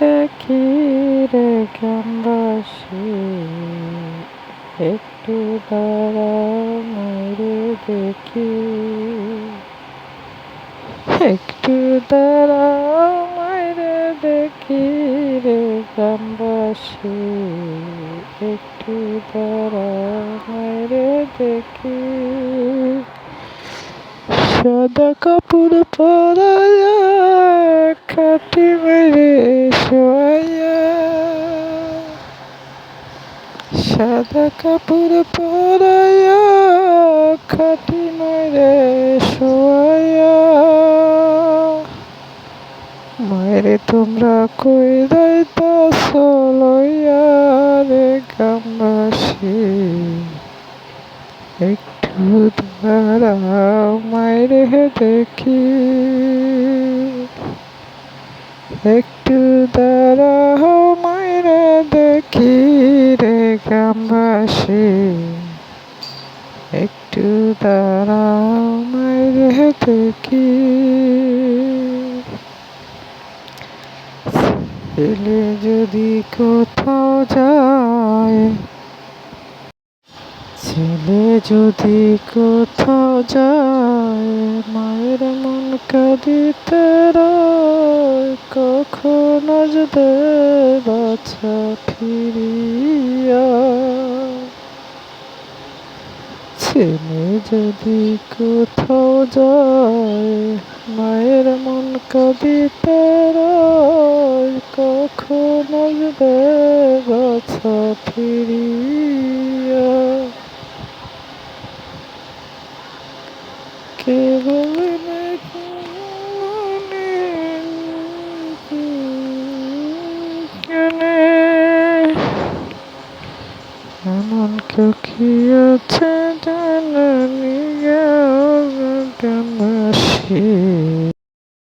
দেখি রে গ্রামবাসী একটু দাঁড়া দেখি। একটু দাঁড়া দেখি রে গ্রামবাসী একটু দাঁড়া দেখি। সাদা কাপড় পরায়া খাটি মেরে শোয়া সাদা কাপড় পরায়া খাটি মেরে শোয়া মায়েরে তোমরা কই যাইতাছ লইয়া রে গ্রামবাসী? একটু দাঁড়াও মায়েরে দেখি একটু দাঁড়াও মায়েরে দেখি, রে গ্রামবাসী একটু দাঁড়াও মায়েরে দেখি ছেলে যদি কোথাও যায় ছেলে যদি কোথাও যায়, মায়ের মন কাঁদিতে কখন আসবে বাছা ফিরিয়া। ছেলে যদি কোথাও যায়, মায়ের মন কাঁদিতে কখন আসবে বাছা ফিরিয়া কে বলে এমন কেউ কি আছে জানি গ্রামবাসী